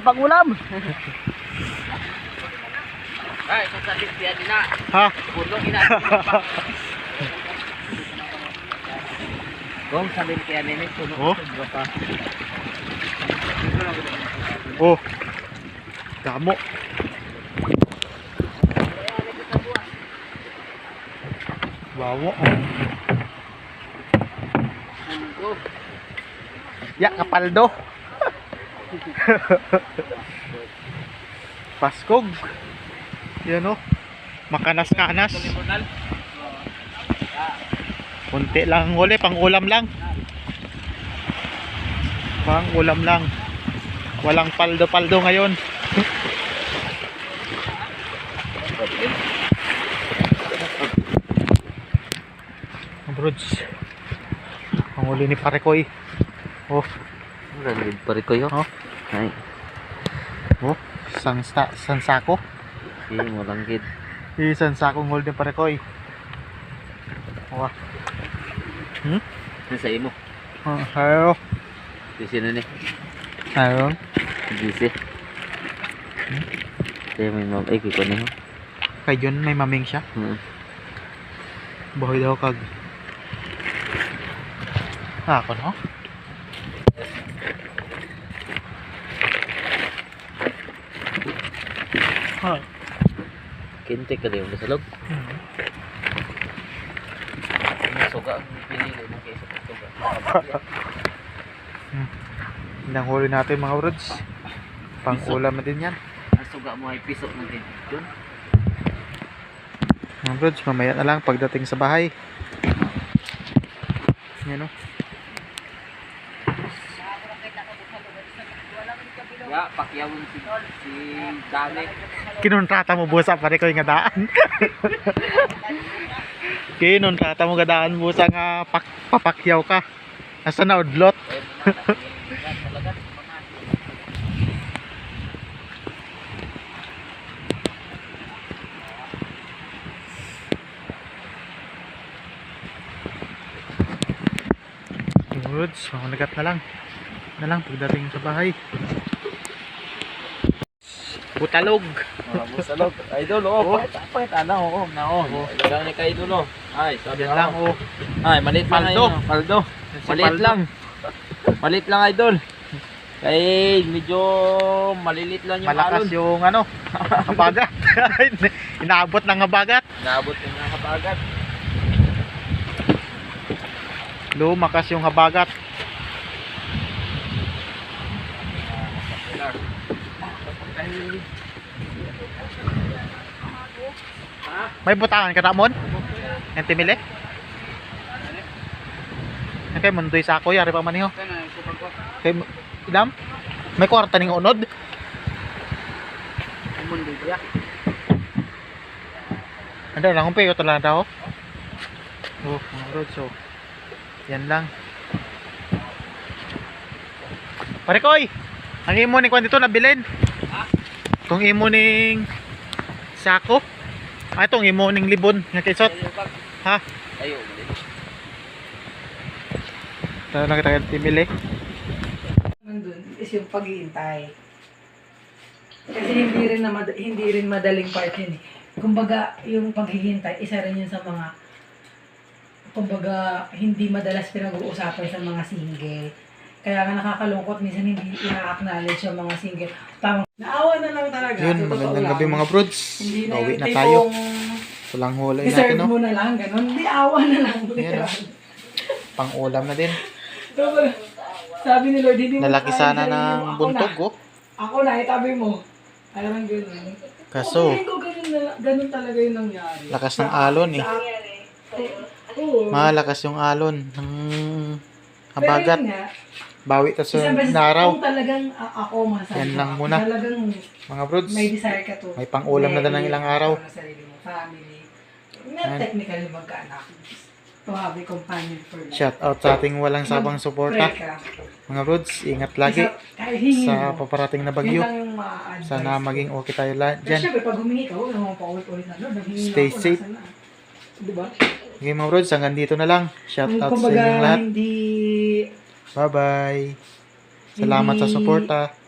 pangulam. Ay, sa Cynthia din na. Ha? Puno ina. Kung sa Cynthia din puno. Oh. Oh. Damo. Bawo. Ya, kapaldo. Paskog. Yan oh. Makanas-kanas. Kunti lang ang huli, pang ulam lang. Pang ulam lang. Walang paldo-paldo ngayon. Brods. Ang huli ni Parekoy. Oh, Ranid pa rin yun. Oh. Ay, oh. San, sa, san sako. hindi mo lang gid. Isang sakong huli ni Parekoy. Oh, Ano imo? oh, ayo. Busy na ni. Ayo. Busy. Kaya may mam... Ay, kiko na. Kay Jun may maming siya. Hmm. Buhay daw kag. Ah, ako no? Ha. Kintik ka din sa log. Hmm. Suga ang pinili mo kaysa sa suga. Ilang huli natin mga brods. Pang ulam na din yan. Ang suga mo ay piso na din. Yun. Mga brods, mamaya na lang pagdating sa bahay. Yan o. Ya, pakyawon si, si Dane. Kinontrata mo busa pare ko nga daan. Kinontrata mo nga daan busa nga pak papakyaw ka. Asa na udlot? Goods, mamanagat na lang. Na lang pagdating sa bahay. Butalog. Salog. Idol, oh. Pakit, pakit, ano, oh. Na, oh. Ilang ni ka, idol, oh. Ay, sabi Yan lang oh. Ay, malit lang Paldo. oh. Paldo. Si Malit Paldo. lang. Malit lang, idol. Kay medyo malilit lang yung Malakas alon. yung ano, habagat. Inaabot ng habagat. Naabot yung mga kabagat. Lumakas yung habagat. May butangan ka Ramon? Yung timili? Yung kay Mundoy Sako, yari pa maniho. Kay Mu- Idam? May kwarta ning unod? Ano lang kung payo lang daw? Oh, mga so. Yan lang. Pare koy. Ang imo ni kwan dito nabilin. Kung imo ning sako. Ah, itong imo ning libon nga kisot. Ha? Ayo. Tara lang kita timili. nandun is yung paghihintay. Kasi hindi rin na mad- hindi rin madaling part yun eh. Kumbaga, yung paghihintay, isa rin yun sa mga kumbaga, hindi madalas pinag-uusapan sa mga single. Kaya nga nakakalungkot, minsan hindi ina-acknowledge yung mga single. Tama. Naawa na lang talaga. Yun, magandang gabi mga brods. Hindi na yung na tayo. Walang huli natin deserve no. mo na lang, ganun. Hindi, awa na lang. Ayan, literal. oh. Pang ulam na din. Sabi ni Lord, hindi mo Nalaki kaya sana mo. ng Ako buntog na. oh. Ako na, itabi mo. Alam mo ganun. Kaso, Feeling ko ganun, na, ganun talaga yung nangyari. lakas ng alon eh. Sa- Oo. Malakas yung alon ng Pero habagat. yun nga, Bawi ta sa naraw. kung talagang a- ako masabi Yan lang muna. Talagang Mga brods. may desire ka to. May pang-ulam na din ng ilang araw. Sa sarili mo, family. Not Yan. technically magkaanak. To have a companion for life. Shout out sa ating walang sabang suporta. Mga brods, ingat lagi sa paparating na bagyo. Sana maging okay tayo lahat dyan. syempre, pag humingi ka, huwag naman paulit-ulit na, nanghingi Stay safe. na? Diba? Okay mga brods, hanggang dito na lang. Shout out sa inyong lahat. hindi Bye bye. Salamat sa suporta.